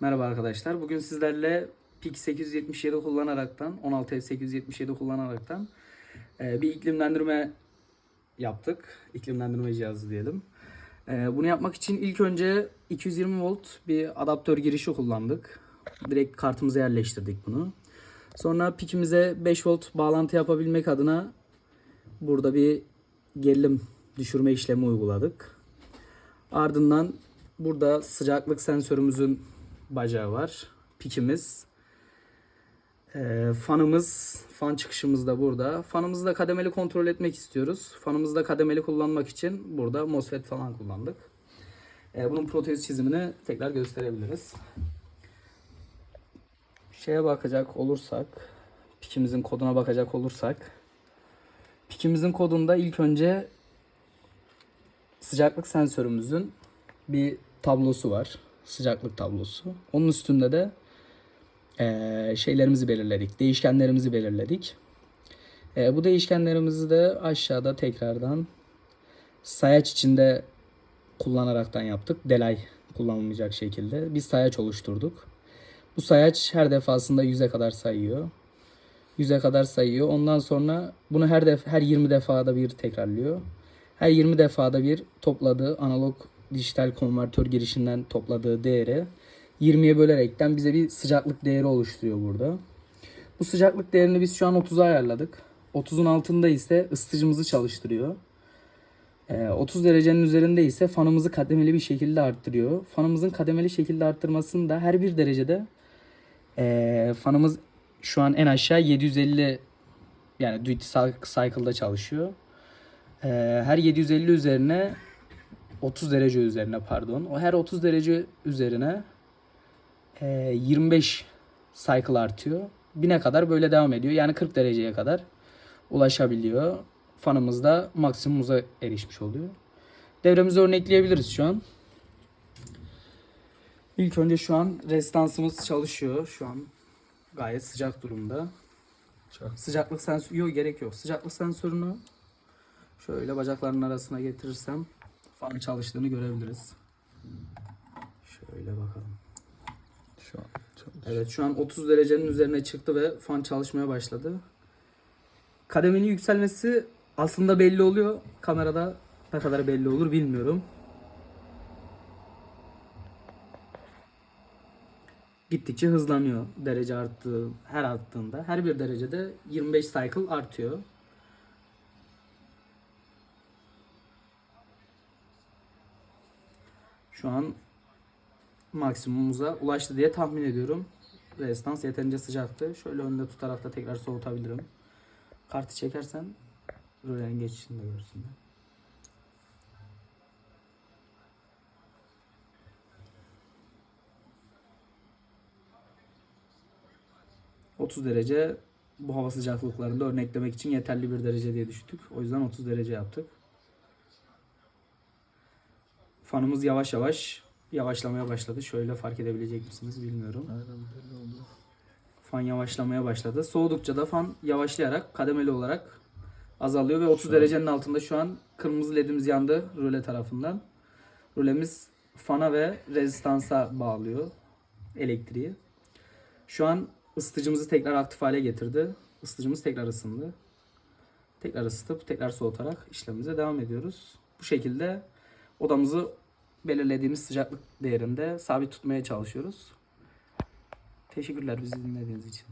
Merhaba arkadaşlar. Bugün sizlerle PIK 877 kullanaraktan, 16F877 kullanaraktan e, bir iklimlendirme yaptık. İklimlendirme cihazı diyelim. E, Bunu yapmak için ilk önce 220 volt bir adaptör girişi kullandık. Direkt kartımıza yerleştirdik bunu. Sonra PIK'imize 5 volt bağlantı yapabilmek adına burada bir gerilim düşürme işlemi uyguladık. Ardından burada sıcaklık sensörümüzün bacağı var. Pikimiz. Ee, fanımız, fan çıkışımız da burada. Fanımızı da kademeli kontrol etmek istiyoruz. Fanımızı da kademeli kullanmak için burada MOSFET falan kullandık. Ee, bunun protez çizimini tekrar gösterebiliriz. Şeye bakacak olursak, pikimizin koduna bakacak olursak, pikimizin kodunda ilk önce sıcaklık sensörümüzün bir tablosu var. Sıcaklık tablosu. Onun üstünde de eee, şeylerimizi belirledik. Değişkenlerimizi belirledik. Eee, bu değişkenlerimizi de aşağıda tekrardan sayaç içinde kullanaraktan yaptık. Delay kullanılmayacak şekilde. Bir sayaç oluşturduk. Bu sayaç her defasında 100'e kadar sayıyor. 100'e kadar sayıyor. Ondan sonra bunu her def her 20 defada bir tekrarlıyor. Her 20 defada bir topladığı analog dijital konvertör girişinden topladığı değeri 20'ye bölerekten bize bir sıcaklık değeri oluşturuyor burada. Bu sıcaklık değerini biz şu an 30'a ayarladık. 30'un altında ise ısıtıcımızı çalıştırıyor. Ee, 30 derecenin üzerinde ise fanımızı kademeli bir şekilde arttırıyor. Fanımızın kademeli şekilde arttırmasını da her bir derecede ee, fanımız şu an en aşağı 750 yani duty cycle'da çalışıyor. Ee, her 750 üzerine 30 derece üzerine pardon. O her 30 derece üzerine e, 25 cycle artıyor. Bine kadar böyle devam ediyor. Yani 40 dereceye kadar ulaşabiliyor. Fanımız da maksimumuza erişmiş oluyor. Devremizi örnekleyebiliriz şu an. İlk önce şu an restansımız çalışıyor. Şu an gayet sıcak durumda. Sıcaklık sensörü yok gerek yok. Sıcaklık sensörünü şöyle bacaklarının arasına getirirsem fan çalıştığını görebiliriz. Şöyle bakalım. Şu an çalış. Evet şu an 30 derecenin üzerine çıktı ve fan çalışmaya başladı. Kademenin yükselmesi aslında belli oluyor. Kamerada ne kadar belli olur bilmiyorum. Gittikçe hızlanıyor derece arttığı her arttığında. Her bir derecede 25 cycle artıyor. Şu an maksimumumuza ulaştı diye tahmin ediyorum. Restans yeterince sıcaktı. Şöyle önde tutarak da tekrar soğutabilirim. Kartı çekersen rölen geçişini de görsünler. ...30 derece bu hava sıcaklıklarında örneklemek için yeterli bir derece diye düşündük. O yüzden 30 derece yaptık. Fanımız yavaş yavaş yavaşlamaya başladı. Şöyle fark edebilecek misiniz bilmiyorum. Aynen belli oldu. Fan yavaşlamaya başladı. Soğudukça da fan yavaşlayarak kademeli olarak azalıyor ve 30 Şu an- derecenin altında şu an kırmızı ledimiz yandı röle tarafından. Rölemiz fana ve rezistansa bağlıyor elektriği. Şu an ısıtıcımızı tekrar aktif hale getirdi. Isıtıcımız tekrar ısındı. Tekrar ısıtıp tekrar soğutarak işlemimize devam ediyoruz. Bu şekilde odamızı belirlediğimiz sıcaklık değerinde sabit tutmaya çalışıyoruz. Teşekkürler bizi dinlediğiniz için.